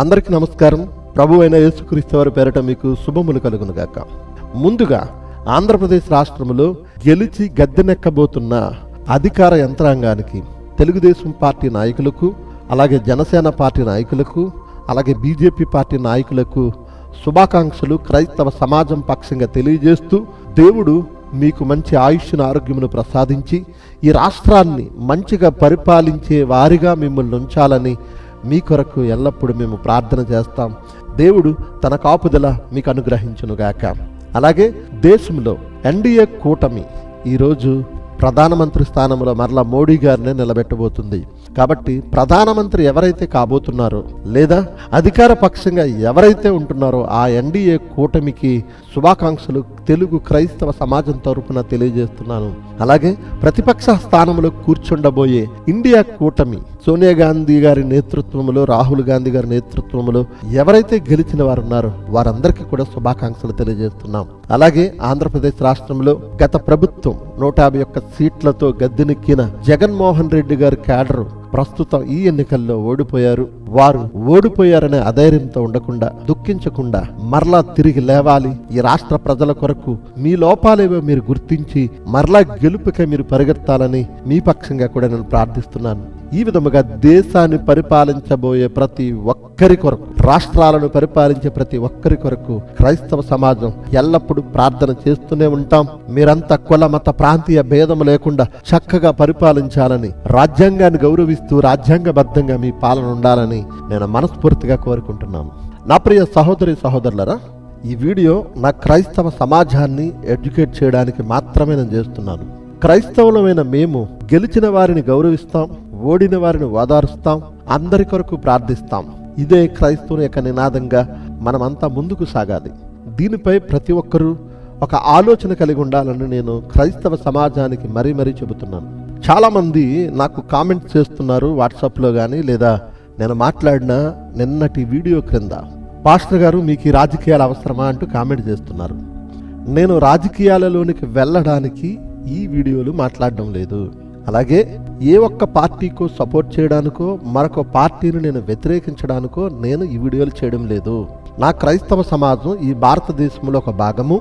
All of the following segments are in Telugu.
అందరికీ నమస్కారం. ప్రభు అయిన యేసుక్రీస్తు వారి పేరట మీకు శుభములు కలుగునుగాక ముందుగా ఆంధ్రప్రదేశ్ రాష్ట్రంలో గెలిచి గద్దెనెక్కబోతున్న అధికార యంత్రాంగానికి తెలుగుదేశం పార్టీ నాయకులకు అలాగే జనసేన పార్టీ నాయకులకు అలాగే బీజేపీ పార్టీ నాయకులకు శుభాకాంక్షలు క్రైస్తవ సమాజం పక్షంగా తెలియజేస్తూ దేవుడు మీకు మంచి ఆయుష్ను ఆరోగ్యమును ప్రసాదించి ఈ రాష్ట్రాన్ని మంచిగా పరిపాలించే వారిగా మిమ్మల్ని ఉంచాలని మీ కొరకు ఎల్లప్పుడూ మేము ప్రార్థన చేస్తాం. దేవుడు తన కాపుదల మీకు అనుగ్రహించునుగాక అలాగే దేశంలో ఎన్డీఏ కూటమి ఈరోజు ప్రధానమంత్రి స్థానంలో మరలా మోడీ గారిని నిలబెట్టబోతుంది. కాబట్టి ప్రధానమంత్రి ఎవరైతే కాబోతున్నారో లేదా అధికార పక్షంగా ఎవరైతే ఉంటున్నారో ఆ ఎన్డీఏ కూటమికి శుభాకాంక్షలు తెలుగు క్రైస్తవ సమాజం తరపున తెలియజేస్తున్నాను. అలాగే ప్రతిపక్ష స్థానంలో కూర్చుండబోయే ఇండియా కూటమి సోనియా గాంధీ గారి నేతృత్వంలో రాహుల్ గాంధీ గారి నేతృత్వంలో ఎవరైతే గెలిచిన వారు ఉన్నారో వారందరికీ కూడా శుభాకాంక్షలు తెలియజేస్తున్నాం. అలాగే ఆంధ్రప్రదేశ్ రాష్ట్రంలో గత ప్రభుత్వం నూట యాభై ఒక్క సీట్లతో గద్దెనెక్కిన జగన్మోహన్ రెడ్డి గారి క్యాడరు ప్రస్తుతం ఈ ఎన్నికల్లో ఓడిపోయారు. వారు ఓడిపోయారనే అధైర్యంతో ఉండకుండా దుఃఖించకుండా మరలా తిరిగి లేవాలి. ఈ రాష్ట్ర ప్రజల కొరకు మీ లోపాలేవో మీరు గుర్తించి మరలా గెలుపుకై మీరు పరిగెత్తాలని మీ పక్షంగా కూడా నేను ప్రార్థిస్తున్నాను. ఈ విధముగా దేశాన్ని పరిపాలించబోయే ప్రతి ఒక్కరి కొరకు రాష్ట్రాలను పరిపాలించే ప్రతి ఒక్కరి కొరకు క్రైస్తవ సమాజం ఎల్లప్పుడూ ప్రార్థన చేస్తూనే ఉంటాం. మీరంతా కుల మత ప్రాంతీయ భేదం లేకుండా చక్కగా పరిపాలించాలని రాజ్యాంగాన్ని గౌరవిస్తూ రాజ్యాంగబద్ధంగా మీ పాలన ఉండాలని నేను మనస్ఫూర్తిగా కోరుకుంటున్నాను. నా ప్రియ సహోదరి సహోదరులరా ఈ వీడియో నా క్రైస్తవ సమాజాన్ని ఎడ్యుకేట్ చేయడానికి మాత్రమే నేను చేస్తున్నాను. క్రైస్తవులమైన మేము గెలిచిన వారిని గౌరవిస్తాం. ఓడిన వారిని ఓదారుస్తాం అందరి కొరకు ప్రార్థిస్తాం. ఇదే క్రైస్తవుని యొక్క నినాదంగా మనమంతా ముందుకు సాగాలి. దీనిపై ప్రతి ఒక్కరూ ఒక ఆలోచన కలిగి ఉండాలని నేను క్రైస్తవ సమాజానికి మరీ మరీ చెబుతున్నాను. చాలామంది నాకు కామెంట్ చేస్తున్నారు వాట్సాప్లో కానీ లేదా నేను మాట్లాడిన నిన్నటి వీడియో క్రింద. పాస్టర్ గారు మీకు ఈ రాజకీయాలు అవసరమా అంటూ కామెంట్ చేస్తున్నారు. నేను రాజకీయాలలోనికి వెళ్ళడానికి ఈ వీడియోలు మాట్లాడడం లేదు. అలాగే ఏ ఒక్క పార్టీకో సపోర్ట్ చేయడానికో మరొక పార్టీని నేను వ్యతిరేకించడానికో నేను ఈ వీడియోలు చేయడం లేదు. నా క్రైస్తవ సమాజం ఈ భారతదేశంలో ఒక భాగము.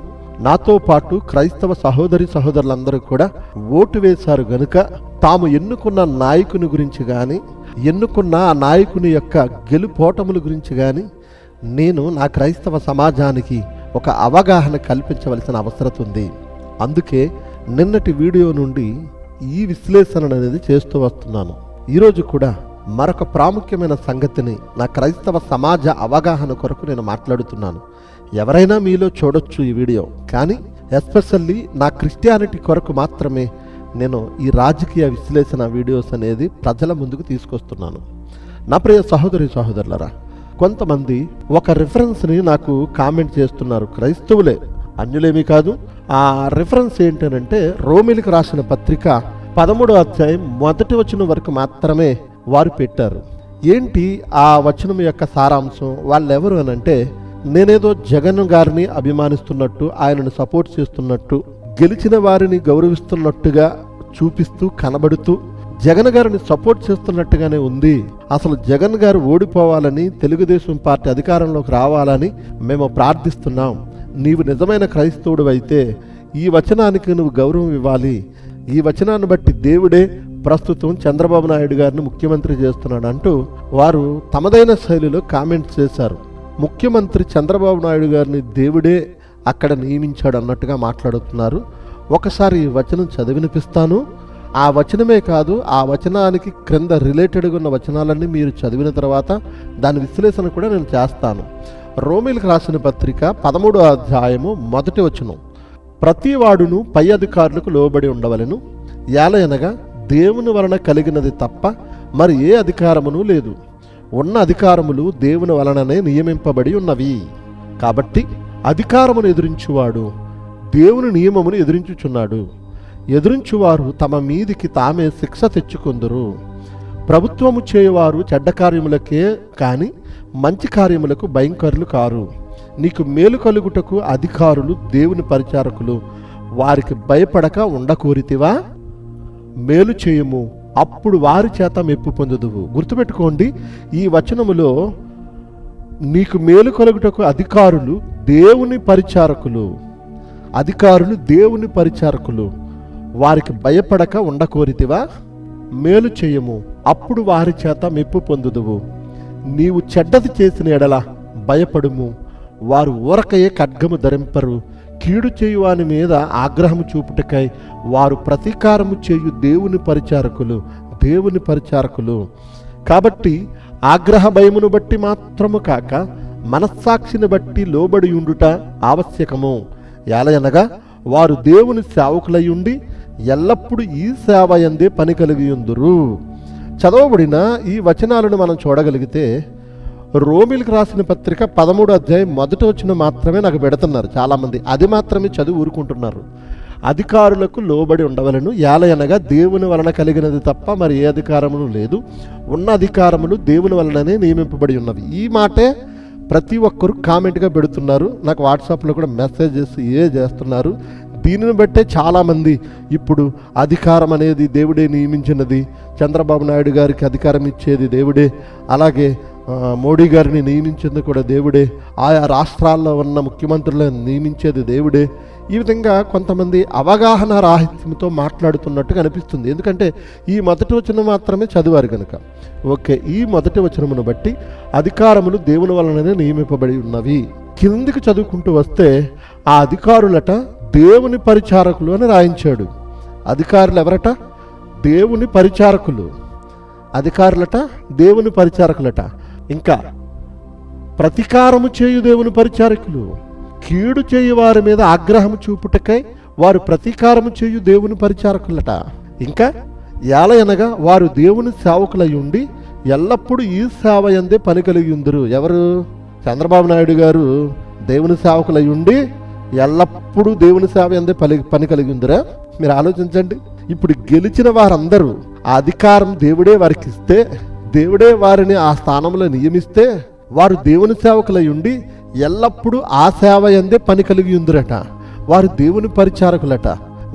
నాతో పాటు క్రైస్తవ సహోదరి సహోదరులందరూ కూడా ఓటు వేశారు గనుక తాము ఎన్నుకున్న నాయకుని గురించి కానీ ఎన్నుకున్న ఆ నాయకుని యొక్క గెలుపోటముల గురించి కానీ నేను నా క్రైస్తవ సమాజానికి ఒక అవగాహన కల్పించవలసిన అవసరం ఉంది. అందుకే నిన్నటి వీడియో నుండి ఈ విశ్లేషణ అనేది చేస్తూ వస్తున్నాను. ఈరోజు కూడా మరొక ప్రాముఖ్యమైన సంగతిని నా క్రైస్తవ సమాజ అవగాహన కొరకు నేను మాట్లాడుతున్నాను. ఎవరైనా మీలో చూడొచ్చు ఈ వీడియో కానీ ఎస్పెషల్లీ నా క్రిస్టియానిటీ కొరకు మాత్రమే నేను ఈ రాజకీయ విశ్లేషణ వీడియోస్ అనేది ప్రజల ముందుకు తీసుకొస్తున్నాను. నా ప్రియ సహోదరి సహోదరులరా కొంతమంది ఒక రిఫరెన్స్ని నాకు కామెంట్ చేస్తున్నారు. క్రైస్తవులే అన్యులేమీ కాదు ఆ రిఫరెన్స్ ఏంటనంటే రోమిలికి రాసిన పత్రిక పదమూడో అధ్యాయం మొదటి వచనం వరకు మాత్రమే వారు పెట్టారు. ఏంటి ఆ వచనం యొక్క సారాంశం? వాళ్ళెవరు అనంటే నేనేదో జగన్ గారిని అభిమానిస్తున్నట్టు ఆయనను సపోర్ట్ చేస్తున్నట్టు గెలిచిన వారిని గౌరవిస్తున్నట్టుగా చూపిస్తూ కనబడుతూ జగన్ గారిని సపోర్ట్ చేస్తున్నట్టుగానే ఉంది. అసలు జగన్ గారు ఓడిపోవాలని తెలుగుదేశం పార్టీ అధికారంలోకి రావాలని మేము ప్రార్థిస్తున్నాం. నీవు నిజమైన క్రైస్తవుడు అయితే ఈ వచనానికి నువ్వు గౌరవం ఇవ్వాలి. ఈ వచనాన్ని బట్టి దేవుడే ప్రస్తుతం చంద్రబాబు నాయుడు గారిని ముఖ్యమంత్రి చేస్తున్నాడు అంటూ వారు తమదైన శైలిలో కామెంట్స్ చేశారు. ముఖ్యమంత్రి చంద్రబాబు నాయుడు గారిని దేవుడే అక్కడ నియమించాడు అన్నట్టుగా మాట్లాడుతున్నారు. ఒకసారి ఈ వచనం చదివినిపిస్తాను. ఆ వచనమే కాదు ఆ వచనానికి క్రింద రిలేటెడ్గా ఉన్న వచనాలన్నీ మీరు చదివిన తర్వాత దాని విశ్లేషణ కూడా నేను చేస్తాను. రోమిల్కి రాసిన పత్రిక పదమూడో అధ్యాయము మొదటి వచనం. ప్రతి వాడును పై అధికారులకు లోబడి ఉండవలెను. ఏలయనగా దేవుని వలన కలిగినది తప్ప మరి ఏ అధికారమును లేదు. ఉన్న అధికారములు దేవుని వలననే నియమింపబడి ఉన్నవి. కాబట్టి అధికారమును ఎదురించువాడు దేవుని నియమమును ఎదురించుచున్నాడు. ఎదురించువారు తమ మీదికి తామే శిక్ష తెచ్చుకుందరు. ప్రభుత్వము చేయవారు చెడ్డ కార్యములకే కానీ మంచి కార్యములకు భయంకరులు కారు. నీకు మేలు కలుగుటకు అధికారులు దేవుని పరిచారకులు వారికి భయపడక ఉండకూరితివా? మేలు చేయము అప్పుడు వారి చేత మెప్పు పొందుదువు. గుర్తుపెట్టుకోండి ఈ వచనములో నీకు మేలు కలుగుటకు అధికారులు దేవుని పరిచారకులు. అధికారులు దేవుని పరిచారకులు వారికి భయపడక ఉండకోరితివా? మేలు చేయము అప్పుడు వారి చేత మెప్పు పొందుదువు. నీవు చెడ్డది చేసిన ఎడల భయపడుము. వారు ఊరకయే ఖడ్గము ధరింపరు. కీడు చేయు వాని మీద ఆగ్రహము చూపుటకై వారు ప్రతీకారము చేయు దేవుని పరిచారకులు దేవుని పరిచారకులు. కాబట్టి ఆగ్రహ భయమును బట్టి మాత్రము కాక మనస్సాక్షిని బట్టి లోబడి ఉండుట ఆవశ్యకము. ఎలయనగా వారు దేవుని సేవకులై ఉండి ఎల్లప్పుడూ ఈ సేవ ఎందే పని కలిగి ఉందురు. చదవబడిన ఈ వచనాలను మనం చూడగలిగితే రోమిల్కి రాసిన పత్రిక పదమూడు అధ్యాయం మొదట వచ్చిన మాత్రమే నాకు పెడుతున్నారు చాలామంది. అది మాత్రమే చదువు ఊరుకుంటున్నారు. అధికారులకు లోబడి ఉండవలను యాలయనగా దేవుని వలన కలిగినది తప్ప మరి ఏ అధికారములు లేదు. ఉన్న అధికారములు దేవుని వలననే నియమింపబడి ఉన్నవి. ఈ మాటే ప్రతి ఒక్కరు కామెంట్గా పెడుతున్నారు. నాకు వాట్సాప్లో కూడా మెసేజెస్ ఏ చేస్తున్నారు. దీనిని బట్టే చాలామంది ఇప్పుడు అధికారం అనేది దేవుడే నియమించినది. చంద్రబాబు నాయుడు గారికి అధికారం ఇచ్చేది దేవుడే. అలాగే మోడీ గారిని నియమించింది కూడా దేవుడే. ఆయా రాష్ట్రాల్లో ఉన్న ముఖ్యమంత్రులను నియమించేది దేవుడే. ఈ విధంగా కొంతమంది అవగాహన రాహిత్యంతో మాట్లాడుతున్నట్టు అనిపిస్తుంది. ఎందుకంటే ఈ మొదటి వచనం మాత్రమే చదివారు కనుక ఓకే ఈ మొదటి వచనమును బట్టి అధికారములు దేవుని వలననే నియమింపబడి ఉన్నవి. కిందికి చదువుకుంటూ వస్తే ఆ అధికారులట దేవుని పరిచారకులు అని రాయించాడు. అధికారులు ఎవరట? దేవుని పరిచారకులు. అధికారులట? దేవుని పరిచారకులట. ఇంకా ప్రతీకారము చేయు దేవుని పరిచారకులు. కీడు చేయు వారి మీద ఆగ్రహం చూపుటకై వారు ప్రతీకారము చేయు దేవుని పరిచారకులట. ఇంకా ఏలయనగా వారు దేవుని సేవకులై ఉండి ఎల్లప్పుడూ ఈ సేవ ఎందే పని కలిగి ఉందరు. ఎవరు? చంద్రబాబు నాయుడు గారు దేవుని సేవకులై ఉండి ఎల్లప్పుడూ దేవుని సేవ ఎందే పలి పని కలిగి ఉందిరా? మీరు ఆలోచించండి. ఇప్పుడు గెలిచిన వారందరూ ఆ అధికారం దేవుడే వారికి ఇస్తే దేవుడే వారిని ఆ స్థానంలో నియమిస్తే వారు దేవుని సేవకులై ఉండి ఎల్లప్పుడూ ఆ సేవ ఎందే పని కలిగి ఉందిరట. వారు దేవుని పరిచారకులట.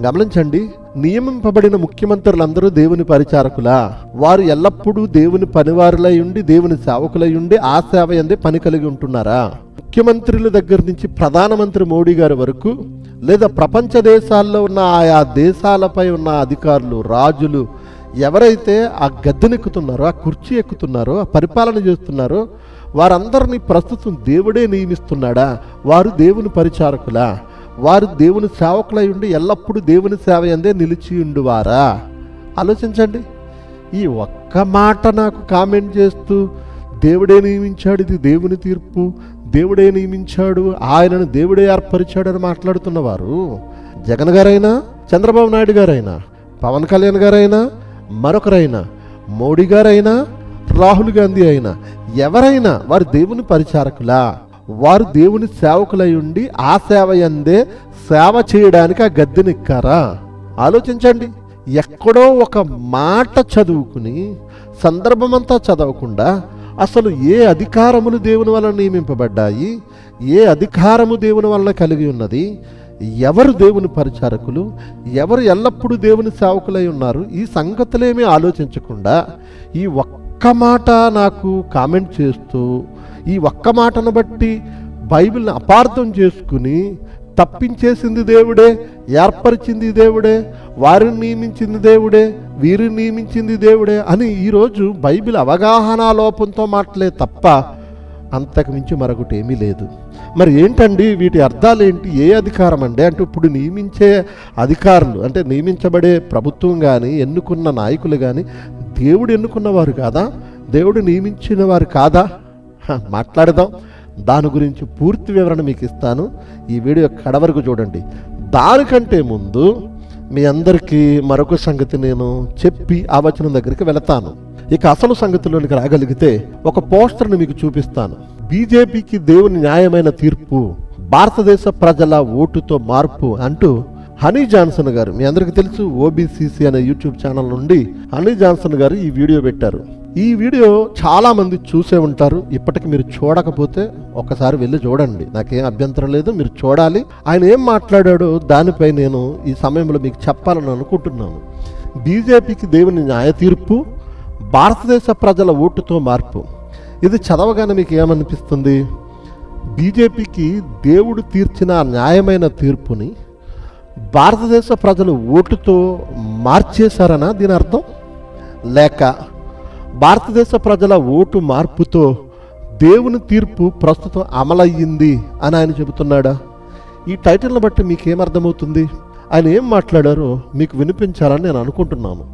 గమనించండి నియమింపబడిన ముఖ్యమంత్రులందరూ దేవుని పరిచారకులా. వారు ఎల్లప్పుడూ దేవుని పనివారులై ఉండి దేవుని సేవకులై ఉండి ఆ సేవ ఎందే పని కలిగి ఉంటున్నారా? ముఖ్యమంత్రుల దగ్గర నుంచి ప్రధానమంత్రి మోడీ గారి వరకు లేదా ప్రపంచ దేశాల్లో ఉన్న ఆయా దేశాలపై ఉన్న అధికారులు రాజులు ఎవరైతే ఆ గద్దెనెక్కుతున్నారో ఆ కుర్చీ ఎక్కుతున్నారో ఆ పరిపాలన చేస్తున్నారో వారందరినీ ప్రస్తుతం దేవుడే నియమిస్తున్నాడా? వారు దేవుని పరిచారకులా. వారు దేవుని సేవకులై ఉండి ఎల్లప్పుడూ దేవుని సేవ ఎందే నిలిచి ఉండువారా? ఆలోచించండి. ఈ ఒక్క మాట నాకు కామెంట్ చేస్తూ దేవుడే నియమించాడు ఇది దేవుని తీర్పు. దేవుడే నియమించాడు ఆయనను దేవుడే ఏర్పరిచాడని మాట్లాడుతున్నవారు జగన్ గారైనా చంద్రబాబు నాయుడు గారైనా పవన్ కళ్యాణ్ గారైనా మరొకరైనా మోడీ గారైనా రాహుల్ గాంధీ అయినా ఎవరైనా వారు దేవుని పరిచారకులా? వారు దేవుని సేవకులై ఉండి ఆ సేవ ఎందే సేవ చేయడానికి ఆ గద్దెనెక్కారా ఆలోచించండి. ఎక్కడో ఒక మాట చదువుకుని సందర్భమంతా చదవకుండా అసలు ఏ అధికారములు దేవుని వలన నియమింపబడ్డాయి? ఏ అధికారము దేవుని వలన కలిగి ఉన్నది? ఎవరు దేవుని పరిచారకులు? ఎవరు ఎల్లప్పుడూ దేవుని సేవకులై ఉన్నారు? ఈ సంగతులేమీ ఆలోచించకుండా ఈ ఒక్క మాట నాకు కామెంట్ చేస్తూ ఈ ఒక్క మాటను బట్టి బైబిల్ని అపార్థం చేసుకుని తప్పించేసింది దేవుడే ఏర్పరిచింది దేవుడే వారిని నియమించింది దేవుడే వీరిని నియమించింది దేవుడే అని ఈరోజు బైబిల్ అవగాహన లోపంతో మాటలే తప్ప అంతకు మించి మరొకటి ఏమీ లేదు. మరి ఏంటండి? వీటి అర్థాలు ఏంటి? ఏ అధికారం అండి? అంటే ఇప్పుడు నియమించే అధికారులు అంటే నియమించబడే ప్రభుత్వం కానీ ఎన్నుకున్న నాయకులు కానీ దేవుడు ఎన్నుకున్నవారు కాదా? దేవుడు నియమించిన వారు కాదా? మాట్లాడదాం. దాని గురించి పూర్తి వివరణ మీకు ఇస్తాను. ఈ వీడియో కడవరకు చూడండి. దానికంటే ముందు మీ అందరికీ మరొక సంగతి నేను చెప్పి ఆ వచనం దగ్గరికి వెళతాను. ఇక అసలు సంగతిలోనికి రాగలిగితే ఒక పోస్టర్ని మీకు చూపిస్తాను. బీజేపీకి దేవుని న్యాయమైన తీర్పు భారతదేశ ప్రజల ఓటుతో మార్పు అంటూ హనీ జాన్సన్ గారు మీ అందరికీ తెలుసు ఓబీసీసీ అనే యూట్యూబ్ ఛానల్ నుండి హనీ జాన్సన్ గారు ఈ వీడియో పెట్టారు. ఈ వీడియో చాలామంది చూసే ఉంటారు. ఇప్పటికి మీరు చూడకపోతే ఒకసారి వెళ్ళి చూడండి. నాకేం అభ్యంతరం లేదు. మీరు చూడాలి. ఆయన ఏం మాట్లాడాడో దానిపై నేను ఈ సమయంలో మీకు చెప్పాలని అనుకుంటున్నాను. బీజేపీకి దేవుని న్యాయ తీర్పు భారతదేశ ప్రజల ఓటుతో మార్పు. ఇది చదవగానే మీకు ఏమనిపిస్తుంది? బీజేపీకి దేవుడు తీర్చిన న్యాయమైన తీర్పుని భారతదేశ ప్రజలు ఓటుతో మార్చేశారనా దీని అర్థం? లేక భారతదేశ ప్రజల ఓటు మార్పుతో దేవుని తీర్పు ప్రస్తుతం అమలయ్యింది అని ఆయన చెబుతున్నాడా? ఈ టైటిల్ని బట్టి మీకేమర్థమవుతుంది? ఆయన ఏం మాట్లాడారో మీకు వినిపించాలని నేను అనుకుంటున్నాను.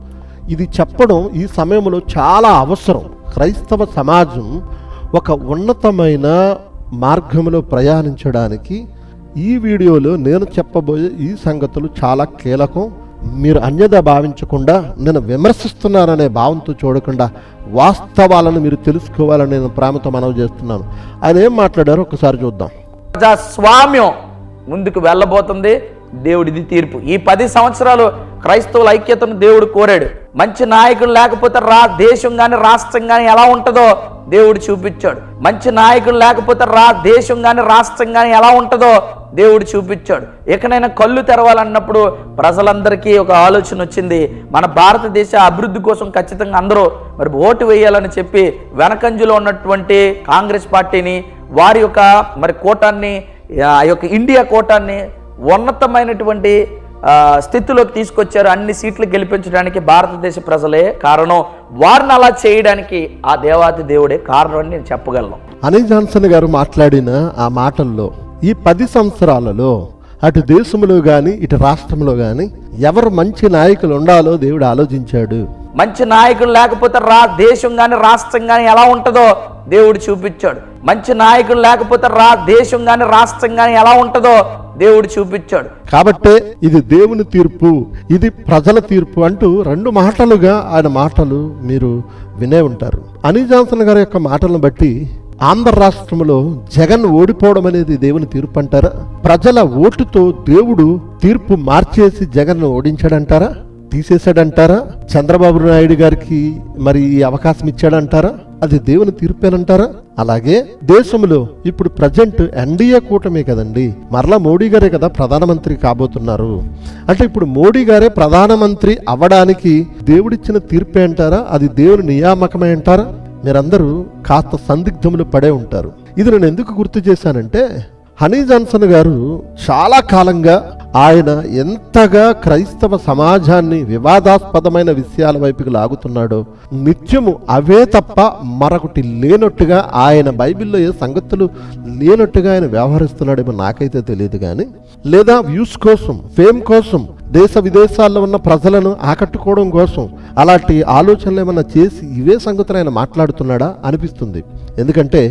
ఇది చెప్పడం ఈ సమయంలో చాలా అవసరం. క్రైస్తవ సమాజం ఒక ఉన్నతమైన మార్గంలో ప్రయాణించడానికి ఈ వీడియోలో నేను చెప్పబోయే ఈ సంగతులు చాలా కీలకం. మీరు అన్యద భావించకుండా నేను విమర్శిస్తున్నాననే భావంతో చూడకుండా వాస్తవాలను మీరు తెలుసుకోవాలని నేను ప్రేమతో మనవి చేస్తున్నాను. ఆయన ఏం మాట్లాడారో ఒకసారి చూద్దాం. ప్రజాస్వామ్యం ముందుకు వెళ్ళబోతుంది. దేవుడిది తీర్పు. ఈ పది సంవత్సరాలు క్రైస్తవుల ఐక్యతను దేవుడు కోరాడు. మంచి నాయకుడు లేకపోతే రా దేశం కానీ రాష్ట్రం కానీ ఎలా ఉంటుందో దేవుడు చూపించాడు. మంచి నాయకుడు లేకపోతే రా దేశం కానీ రాష్ట్రం కానీ ఎలా ఉంటుందో దేవుడు చూపించాడు. ఎక్కడైనా కళ్ళు తెరవాలన్నప్పుడు ప్రజలందరికీ ఒక ఆలోచన వచ్చింది. మన భారతదేశ అభివృద్ధి కోసం ఖచ్చితంగా అందరూ మరి ఓటు వేయాలని చెప్పి వెనకంజులో ఉన్నటువంటి కాంగ్రెస్ పార్టీని వారి యొక్క మరి కోటాన్ని ఆ యొక్క ఇండియా కోటాన్ని ఉన్నతమైనటువంటి స్థితిలోకి తీసుకొచ్చారు అన్ని సీట్లు గెలిపించడానికి భారతదేశ ప్రజలే. కారణం వారిని అలా చేయడానికి ఆ దేవాతి దేవుడే కారణం అని నేను చెప్పగలను. అనిల్ జాన్సన్ గారు మాట్లాడిన ఆ మాటల్లో ఈ పది సంవత్సరాలలో అటు దేశంలో కానీ ఇటు రాష్ట్రంలో కానీ ఎవరు మంచి నాయకులు ఉండాలో దేవుడు ఆలోచించాడు. మంచి నాయకుడు లేకపోతే రా దేశం కానీ రాష్ట్రం కానీ ఎలా ఉంటుందో దేవుడు చూపించాడు. మంచి నాయకుడు లేకపోతే రా దేశం కానీ రాష్ట్రం కానీ ఎలా ఉంటుందో దేవుడు చూపించాడు. కాబట్టే ఇది దేవుని తీర్పు ఇది ప్రజల తీర్పు అంటూ రెండు మాటలుగా ఆయన మాటలు మీరు వినే ఉంటారు. అని జాన్సన్ గారి యొక్క మాటలను బట్టి ఆంధ్ర రాష్ట్రంలో జగన్ ఓడిపోవడం అనేది దేవుని తీర్పు అంటారా? ప్రజల ఓటుతో దేవుడు తీర్పు మార్చేసి జగన్ ఓడించాడంటారా? తీసేశాడంటారా? చంద్రబాబు నాయుడు గారికి మరి ఈ అవకాశం ఇచ్చాడంటారా? అది దేవుని తీర్పేనంటారా? అలాగే దేశంలో ఇప్పుడు ప్రజెంట్ ఎన్డీఏ కూటమే కదండి. మరలా మోడీ గారే కదా ప్రధానమంత్రి కాబోతున్నారు. అంటే ఇప్పుడు మోడీ గారే ప్రధానమంత్రి అవ్వడానికి దేవుడిచ్చిన తీర్పే అంటారా? అది దేవుని నియామకమే అంటారా? మీరందరూ కాస్త సందిగ్ధములు పడే ఉంటారు. ఇది నేను ఎందుకు గుర్తు చేశానంటే హనీ జాన్సన్ గారు చాలా కాలంగా ఆయన ఎంతగా క్రైస్తవ సమాజాన్ని వివాదాస్పదమైన విషయాల వైపుకి లాగుతున్నాడో నిత్యము అవే తప్ప మరొకటి లేనట్టుగా ఆయన బైబిల్లో ఏ సంగతులు లేనట్టుగా ఆయన వ్యవహరిస్తున్నాడేమో నాకైతే తెలియదు కానీ లేదా వ్యూస్ కోసం ఫేమ్ కోసం దేశ విదేశాల్లో ఉన్న ప్రజలను ఆకట్టుకోవడం కోసం అలాంటి ఆలోచనలు ఏమైనా చేసి ఇవే సంగతులు ఆయన మాట్లాడుతున్నాడా అనిపిస్తుంది. ఎందుకంటే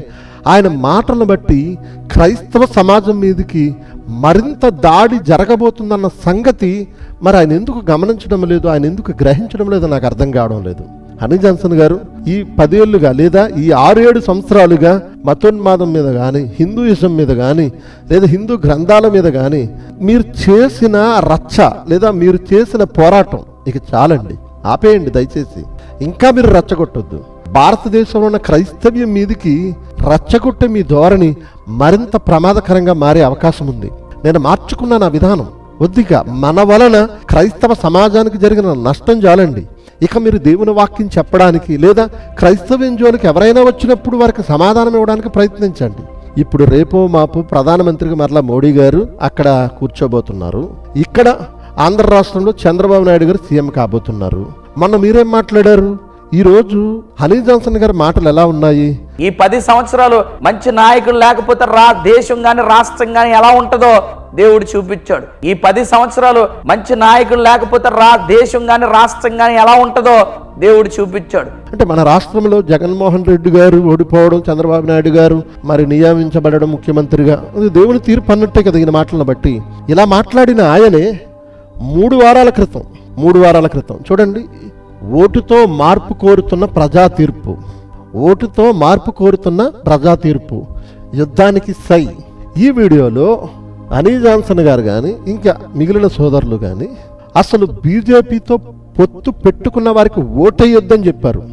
ఆయన మాటలను బట్టి క్రైస్తవ సమాజం మీదకి మరింత దాడి జరగబోతుందన్న సంగతి మరి ఆయన ఎందుకు గమనించడం లేదు? ఆయన ఎందుకు గ్రహించడం లేదో? నాకు అర్థం కావడం లేదు. హనీ జాన్సన్ గారు ఈ పదేళ్ళుగా లేదా ఈ ఆరు ఏడు సంవత్సరాలుగా మతోన్మాదం మీద కానీ హిందూయిజం మీద కానీ లేదా హిందూ గ్రంథాల మీద కానీ మీరు చేసిన రచ్చ లేదా మీరు చేసిన పోరాటం ఇక చాలండి. ఆపేయండి దయచేసి. ఇంకా మీరు రచ్చగొట్టొద్దు. భారతదేశంలో ఉన్న క్రైస్తవ్యం మీదికి రచ్చగొట్టే మీ ధోరణి మరింత ప్రమాదకరంగా మారే అవకాశం ఉంది. నేను మార్చుకున్న నా విధానం. కొద్దిగా మన వలన క్రైస్తవ సమాజానికి జరిగిన నష్టం చాలండి. ఇక మీరు దేవుని వాక్యం చెప్పడానికి లేదా క్రైస్తవ్యం జోలికి ఎవరైనా వచ్చినప్పుడు వారికి సమాధానం ఇవ్వడానికి ప్రయత్నించండి. ఇప్పుడు రేపో మాపు ప్రధానమంత్రికి మరలా మోడీ గారు అక్కడ కూర్చోబోతున్నారు. ఇక్కడ ఆంధ్ర రాష్ట్రంలో చంద్రబాబు నాయుడు గారు సీఎం కాబోతున్నారు. మొన్న మీరేం మాట్లాడారు? ఈరోజు హనీ జాన్సన్ గారి మాటలు ఎలా ఉన్నాయి? ఈ పది సంవత్సరాలు మంచి నాయకుడు లేకపోతే రా దేశం కానీ రాష్ట్రం కానీ ఎలా ఉంటుందో దేవుడు చూపించాడు. ఈ పది సంవత్సరాలు మంచి నాయకుడు లేకపోతే రా దేశం కానీ రాష్ట్రం కానీ ఎలా ఉంటుందో దేవుడు చూపించాడు. అంటే మన రాష్ట్రంలో జగన్మోహన్ రెడ్డి గారు ఓడిపోవడం చంద్రబాబు నాయుడు గారు మరి నియమించబడడం ముఖ్యమంత్రిగా అది దేవుని తీర్పు అన్నట్టే కదా ఈయన మాటలను బట్టి. ఇలా మాట్లాడిన ఆయనే మూడు వారాల క్రితం మూడు వారాల క్రితం చూడండి ఓటుతో మార్పు కోరుతున్న ప్రజా తీర్పు ఓటుతో మార్పు కోరుతున్న ప్రజా తీర్పు యుద్ధానికి సై. ఈ వీడియోలో అనీ జాన్సన్ గారు కానీ ఇంకా మిగిలిన సోదరులు కానీ అసలు బీజేపీతో పొత్తు పెట్టుకున్న వారికి ఓటేయొద్దని చెప్పారు.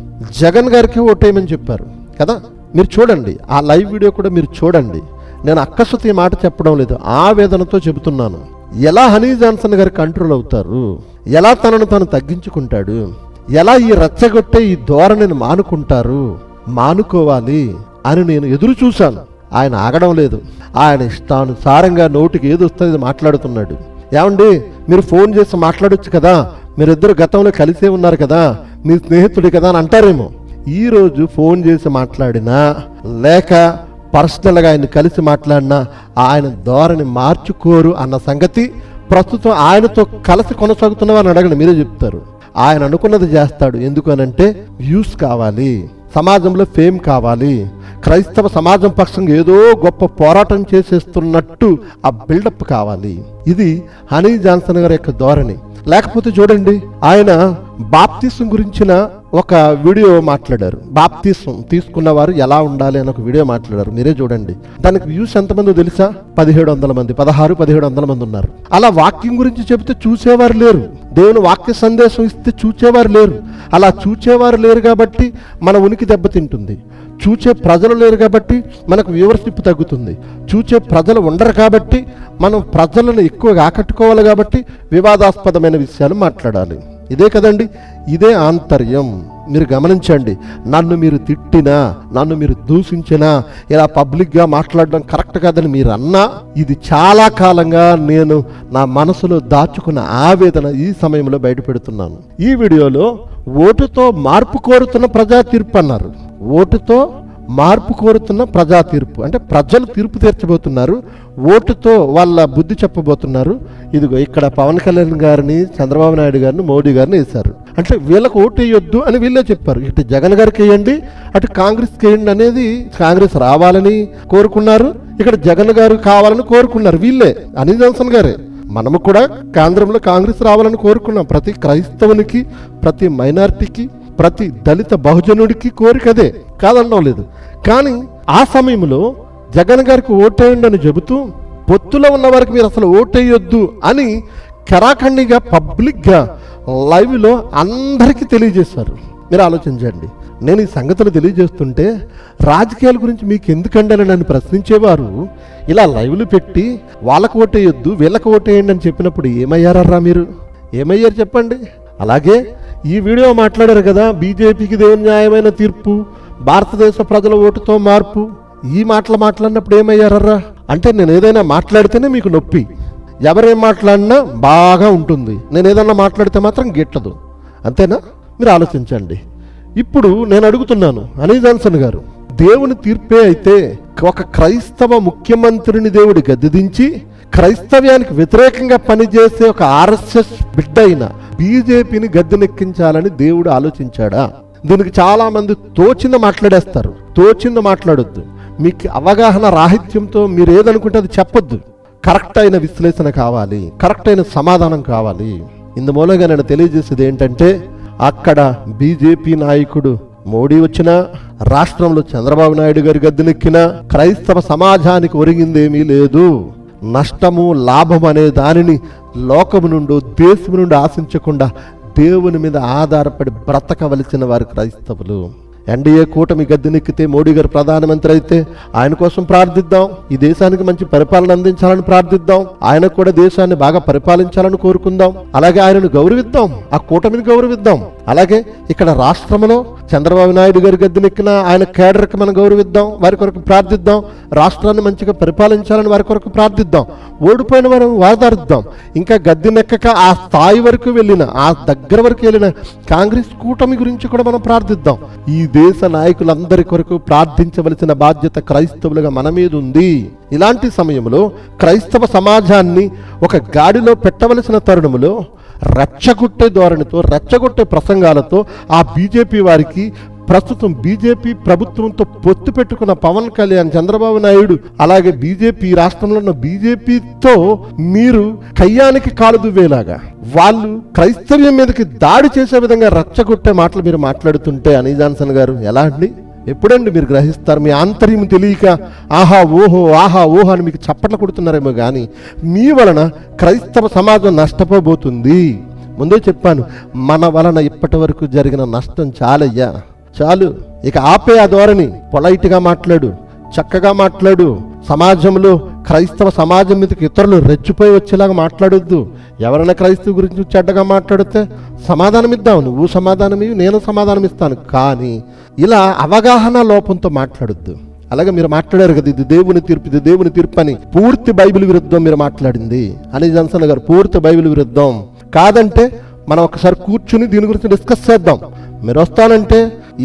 జగన్ గారికి ఓటేయమని చెప్పారు. కదా? మీరు చూడండి. ఆ లైవ్ వీడియో కూడా మీరు చూడండి. నేను అక్కసతి మాట చెప్పడం లేదు. ఆవేదనతో చెబుతున్నాను. ఎలా హనీ జాన్సన్ గారు కంట్రోల్ అవుతారు? ఎలా తనను తాను తగ్గించుకుంటాడు? ఎలా ఈ రచ్చగొట్టే ఈ ధోరణిని మానుకుంటారు? మానుకోవాలి అని నేను ఎదురు చూశాను. ఆయన ఆగడం లేదు. ఆయన ఇష్టానుసారంగా నోటికి ఏది వస్తుంది మాట్లాడుతున్నాడు. ఏమండి మీరు ఫోన్ చేసి మాట్లాడొచ్చు కదా? మీరిద్దరు గతంలో కలిసే ఉన్నారు కదా? మీ స్నేహితుడి కదా అని అంటారేమో. ఈ రోజు ఫోన్ చేసి మాట్లాడినా లేక పర్సనల్గా ఆయన కలిసి మాట్లాడినా ఆయన ధోరణి మార్చుకోరు అన్న సంగతి ప్రస్తుతం ఆయనతో కలిసి కొనసాగుతున్నామని అడగండి మీరే చెప్తారు. ఆయన అనుకున్నది చేస్తాడు. ఎందుకనంటే వ్యూస్ కావాలి సమాజంలో ఫేమ్ కావాలి. క్రైస్తవ సమాజం పక్షంగా ఏదో గొప్ప పోరాటం చేసేస్తున్నట్టు ఆ బిల్డప్ కావాలి. ఇది హనీ జాన్సన్ గారి యొక్క ధోరణి. లేకపోతే చూడండి ఆయన బాప్తీసం గురించిన ఒక వీడియో మాట్లాడారు. బాప్తీసం తీసుకున్న వారు ఎలా ఉండాలి అని ఒక వీడియో మాట్లాడారు. మీరే చూడండి. దానికి వ్యూస్ ఎంతమంది తెలుసా? పదిహేడు వందల మంది పదహారు పదిహేడు వందల మంది ఉన్నారు. అలా వాక్యం గురించి చెబితే చూసేవారు లేరు. దేవుని వాక్య సందేశం ఇస్తే చూచేవారు లేరు. అలా చూచేవారు లేరు కాబట్టి మన ఉనికి దెబ్బతింటుంది చూచే ప్రజలు లేరు కాబట్టి మనకు వ్యూవర్షిప్ తగ్గుతుంది. చూచే ప్రజలు ఉండరు కాబట్టి మనం ప్రజలను ఎక్కువగా ఆకట్టుకోవాలి కాబట్టి వివాదాస్పదమైన విషయాలు మాట్లాడాలి. ఇదే కదండి ఇదే ఆంతర్యం. మీరు గమనించండి నన్ను మీరు తిట్టినా నన్ను మీరు దూషించినా ఇలా పబ్లిక్గా మాట్లాడడం కరెక్ట్ కాదని మీరు అన్నా ఇది చాలా కాలంగా నేను నా మనసులో దాచుకున్న ఆవేదన ఈ సమయంలో బయటపెడుతున్నాను. ఈ వీడియోలో ఓటుతో మార్పు కోరుతున్న ప్రజా తీర్పు అన్నారు. ఓటుతో మార్పు కోరుతున్న ప్రజా తీర్పు. అంటే ప్రజలు తీర్పు తీర్చబోతున్నారు ఓటుతో వాళ్ళ బుద్ధి చెప్పబోతున్నారు. ఇదిగో ఇక్కడ పవన్ కళ్యాణ్ గారిని చంద్రబాబు నాయుడు గారిని మోడీ గారిని వేశారు. అంటే వీళ్ళకు ఓటు వేయొద్దు అని వీళ్ళే చెప్పారు. ఇటు జగన్ గారికి వేయండి అటు కాంగ్రెస్కి వేయండి అనేది కాంగ్రెస్ రావాలని కోరుకున్నారు. ఇక్కడ జగన్ గారు కావాలని కోరుకున్నారు వీళ్ళే. అనిల్ జాన్సన్ గారే. మనము కూడా కేంద్రంలో కాంగ్రెస్ రావాలని కోరుకున్నాం. ప్రతి క్రైస్తవునికి ప్రతి మైనారిటీకి ప్రతి దళిత బహుజనుడికి కోరికదే కాదనడం లేదు. కానీ ఆ సమయంలో జగన్ గారికి ఓటేయండి అని చెబుతూ పొత్తులో ఉన్న వారికి మీరు అసలు ఓటేయొద్దు అని కరాఖండిగా పబ్లిక్గా లైవ్లో అందరికీ తెలియజేశారు. మీరు ఆలోచించండి నేను ఈ సంగతులు తెలియజేస్తుంటే రాజకీయాల గురించి మీకు ఎందుకండి అని నన్ను ప్రశ్నించేవారు? ఇలా లైవ్లు పెట్టి వాళ్ళకు ఓటేయొద్దు వీళ్ళకి ఓటేయండి అని చెప్పినప్పుడు ఏమయ్యారా మీరు? ఏమయ్యారు చెప్పండి? అలాగే ఈ వీడియో మాట్లాడారు కదా బీజేపీకి దేవుని న్యాయమైన తీర్పు? భారతదేశ ప్రజల ఓటుతో మార్పు? ఈ మాటలు మాట్లాడినప్పుడు ఏమయ్యారర్రా? అంటే నేను ఏదైనా మాట్లాడితేనే మీకు నొప్పి. ఎవరేం మాట్లాడినా బాగా ఉంటుంది. నేను ఏదన్నా మాట్లాడితే మాత్రం గిట్టదు. అంతేనా? మీరు ఆలోచించండి. ఇప్పుడు నేను అడుగుతున్నాను అనిల్ జాన్సన్ గారు దేవుని తీర్పే అయితే ఒక క్రైస్తవ ముఖ్యమంత్రిని దేవుడి గద్దెదించి క్రైస్తవ్యానికి వ్యతిరేకంగా పనిచేసే ఒక ఆర్ఎస్ఎస్ బిడ్డ అయిన బీజేపీని గద్దెనెక్కించాలని దేవుడు ఆలోచించాడా? దీనికి చాలా మంది తోచింది మాట్లాడేస్తారు. తోచింది మాట్లాడొద్దు. మీకు అవగాహన రాహిత్యంతో మీరు ఏదనుకుంటే అది చెప్పొద్దు. కరెక్ట్ అయిన విశ్లేషణ కావాలి. కరెక్ట్ అయిన సమాధానం కావాలి. ఇందు మూలంగా నేను తెలియజేసేది ఏంటంటే అక్కడ బీజేపీ నాయకుడు మోడీ వచ్చినా రాష్ట్రంలో చంద్రబాబు నాయుడు గారి గద్దెనెక్కినా క్రైస్తవ సమాజానికి ఒరిగిందేమీ లేదు. నష్టము లాభం అనే దానిని లోకము నుండి దేశము నుండి ఆశించకుండా దేవుని మీద ఆధారపడి బ్రతకవలసిన వారు క్రైస్తవులు. ఎన్డీఏ కూటమి గద్దెనెక్కితే మోడీ గారు ప్రధానమంత్రి అయితే ఆయన కోసం ప్రార్థిద్దాం. ఈ దేశానికి మంచి పరిపాలన అందించాలని ప్రార్థిద్దాం. ఆయన కూడా దేశాన్ని బాగా పరిపాలించాలని కోరుకుందాం. అలాగే ఆయనను గౌరవిద్దాం. ఆ కూటమిని గౌరవిద్దాం. అలాగే ఇక్కడ రాష్ట్రంలో చంద్రబాబు నాయుడు గారి గద్దెనెక్కిన ఆయన కేడర్కి మనం గౌరవిద్దాం వారి కొరకు ప్రార్థిద్దాం రాష్ట్రాన్ని మంచిగా పరిపాలించాలని వారి కొరకు ప్రార్థిద్దాం ఓడిపోయిన వారు వాదారుద్దాం. ఇంకా గద్దెనెక్కక ఆ స్థాయి వరకు వెళ్ళిన ఆ దగ్గర వరకు వెళ్ళిన కాంగ్రెస్ కూటమి గురించి కూడా మనం ప్రార్థిద్దాం. ఈ దేశ నాయకులందరి కొరకు ప్రార్థించవలసిన బాధ్యత క్రైస్తవులుగా మన మీద ఉంది. ఇలాంటి సమయంలో క్రైస్తవ సమాజాన్ని ఒక గాడిలో పెట్టవలసిన తరుణములో రెచ్చగొట్టే ధోరణితో రెచ్చగొట్టే ప్రసంగాలతో ఆ బీజేపీ వారికి ప్రస్తుతం బీజేపీ ప్రభుత్వంతో పొత్తు పెట్టుకున్న పవన్ కళ్యాణ్ చంద్రబాబు నాయుడు అలాగే బీజేపీ రాష్ట్రంలో ఉన్న బీజేపీతో మీరు కయ్యానికి కాలు దువ్వేలాగా వాళ్ళు క్రైస్తవ్యం మీదకి దాడి చేసే విధంగా రెచ్చగొట్టే మాటలు మీరు మాట్లాడుతుంటే అనీ జాన్సన్ గారు ఎలా అండి? ఎప్పుడండి మీరు గ్రహిస్తారు? మీ ఆంతర్యం తెలియక ఆహా ఓహో ఆహా ఓహో అని మీకు చప్పట్లు కొడుతున్నారేమో కానీ మీ వలన క్రైస్తవ సమాజం నష్టపోబోతుంది. ముందే చెప్పాను మన వలన ఇప్పటి వరకు జరిగిన నష్టం చాలయ్యా. చాలు. ఇక ఆపే ఆ ధోరణి పొలైట్గా మాట్లాడు. చక్కగా మాట్లాడు. సమాజంలో క్రైస్తవ సమాజం మీదకి ఇతరులు రెచ్చిపోయి వచ్చేలాగా మాట్లాడొద్దు. ఎవరైనా క్రైస్తవ గురించి చెడ్డగా మాట్లాడితే సమాధానం ఇద్దాం నువ్వు సమాధానం ఇవి నేను సమాధానం ఇస్తాను కానీ ఇలా అవగాహన లోపంతో మాట్లాడొద్దు. అలాగే మీరు మాట్లాడారు కదా ఇది దేవుని తీర్పు ఇది దేవుని తీర్పు అని పూర్తి బైబిల్ విరుద్ధం మీరు మాట్లాడింది అని జన్సన్ గారు పూర్తి బైబిల్ విరుద్ధం. కాదంటే మనం ఒకసారి కూర్చుని దీని గురించి డిస్కస్ చేద్దాం. మీరు వస్తానంటే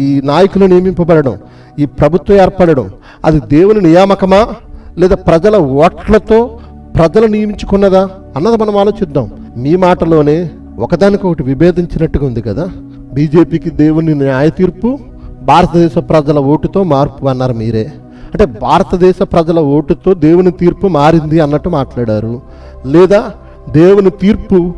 ఈ నాయకులు నియమింపబడడం ఈ ప్రభుత్వం ఏర్పడడం అది దేవుని నియామకమా? లేదా ప్రజల ఓట్లతో ప్రజలు నియమించుకున్నదా? అన్నది మనం ఆలోచిద్దాం. మీ మాటలోనే ఒకదానికొకటి విభేదించినట్టుగా ఉంది కదా? బీజేపీకి దేవుని న్యాయ తీర్పు భారతదేశ ప్రజల ఓటుతో మార్పు అన్నారు మీరే. అంటే భారతదేశ ప్రజల ఓటుతో దేవుని తీర్పు మారింది అన్నట్టు మాట్లాడారు. లేదా దేవుని తీర్పు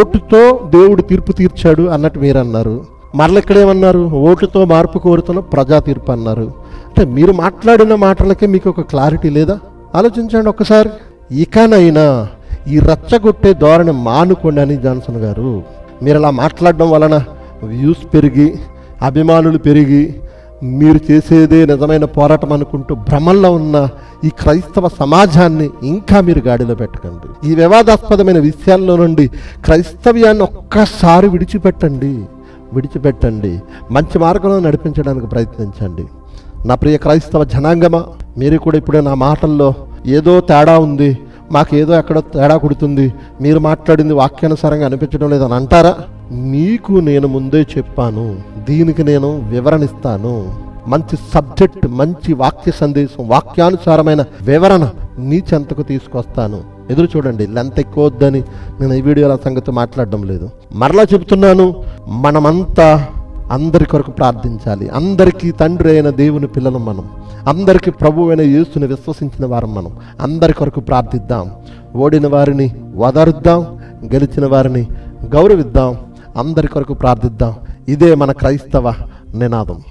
ఓటుతో దేవుడు తీర్పు తీర్చాడు అన్నట్టు మీరు అన్నారు మరల ఓటుతో మార్పు కోరుతున్న ప్రజా తీర్పు అన్నారు. అంటే మీరు మాట్లాడిన మాటలకే మీకు ఒక క్లారిటీ లేదా? ఆలోచించండి ఒకసారి ఇకనైనా ఈ రచ్చగొట్టే ధోరణి మానుకోండి అని జాన్సన్ గారు. మీరు అలా మాట్లాడడం వలన వ్యూస్ పెరిగి అభిమానులు పెరిగి మీరు చేసేదే నిజమైన పోరాటం అనుకుంటూ భ్రమల్లో ఉన్న ఈ క్రైస్తవ సమాజాన్ని ఇంకా మీరు గాడిలో పెట్టకండి. ఈ వివాదాస్పదమైన విషయాల్లో నుండి క్రైస్తవ్యాన్ని ఒక్కసారి విడిచిపెట్టండి. విడిచిపెట్టండి. మంచి మార్గంలో నడిపించడానికి ప్రయత్నించండి. నా ప్రియ క్రైస్తవ జనాంగమా మీరు కూడా ఇప్పుడే నా మాటల్లో ఏదో తేడా ఉంది మాకేదో ఎక్కడో తేడా కుడుతుంది మీరు మాట్లాడింది వాక్యానుసారంగా అనిపించడం లేదని అంటారా? మీకు నేను ముందే చెప్పాను దీనికి నేను వివరణ ఇస్తాను మంచి సబ్జెక్ట్ మంచి వాక్య సందేశం వాక్యానుసారమైన వివరణ నీ చెంతకు తీసుకొస్తాను. ఎదురు చూడండి లెంత్ ఎక్కువ వద్దని నేను ఈ వీడియోలో సంగతి మాట్లాడడం లేదు. మరలా చెబుతున్నాను మనమంతా అందరి కొరకు ప్రార్థించాలి. అందరికీ తండ్రి అయిన దేవుని పిల్లలు మనం. అందరికీ ప్రభు అయిన యేసుని విశ్వసించిన వారం మనం. అందరి కొరకు ప్రార్థిద్దాం. ఓడిన వారిని వదరుద్దాం. గెలిచిన వారిని గౌరవిద్దాం. అందరి కొరకు ప్రార్థిద్దాం. ఇదే మన క్రైస్తవ నినాదం.